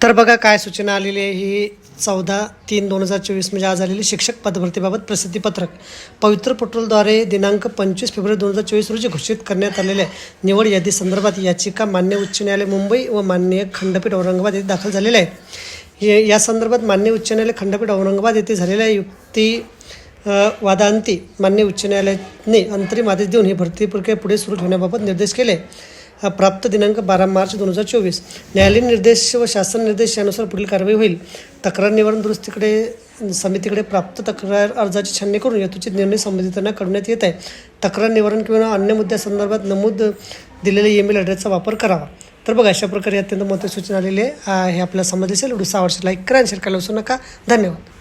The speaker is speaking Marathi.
तर बघा काय सूचना आलेली आहे. ही चौदा तीन दोन हजार चोवीस म्हणजे आज आलेली शिक्षक पदभरतीबाबत प्रसिद्धीपत्रक पवित्र पोर्टलद्वारे दिनांक पंचवीस फेब्रुवारी दोन हजार चोवीस रोजी घोषित करण्यात आलेल्या निवड यादी संदर्भात याचिका मान्य उच्च न्यायालय मुंबई व मान्य खंडपीठ औरंगाबाद येथे दाखल झालेल्या आहेत. या संदर्भात मान्य उच्च न्यायालय खंडपीठ औरंगाबाद येथे झालेल्या युक्ती वादांती मान्य उच्च न्यायालयाने अंतरिम आदेश देऊन ही भरती प्रक्रिया पुढे सुरू ठेवण्याबाबत निर्देश केले. प्राप्त दिनांक बारा मार्च दोन हजार चोवीस. न्यायालयीन निर्देश व शासन निर्देश यानुसार पुढील कारवाई होईल. तक्रार निवारण दुरुस्तीकडे समितीकडे प्राप्त तक्रार अर्जाची छाननी करून यथोचित निर्णय संबंधितांना करण्यात येत आहे. तक्रार निवारण किंवा अन्य मुद्द्यासंदर्भात नमूद दिलेल्या ईमेल ॲड्रेसचा वापर करावा. तर बघा अशा प्रकारे अत्यंत महत्त्वाची सूचना आलेली आहे. हे आपल्याला समजले असेल व्हिडिओ आवडशे लाईक करा शेअर करायला विसरू नका. धन्यवाद.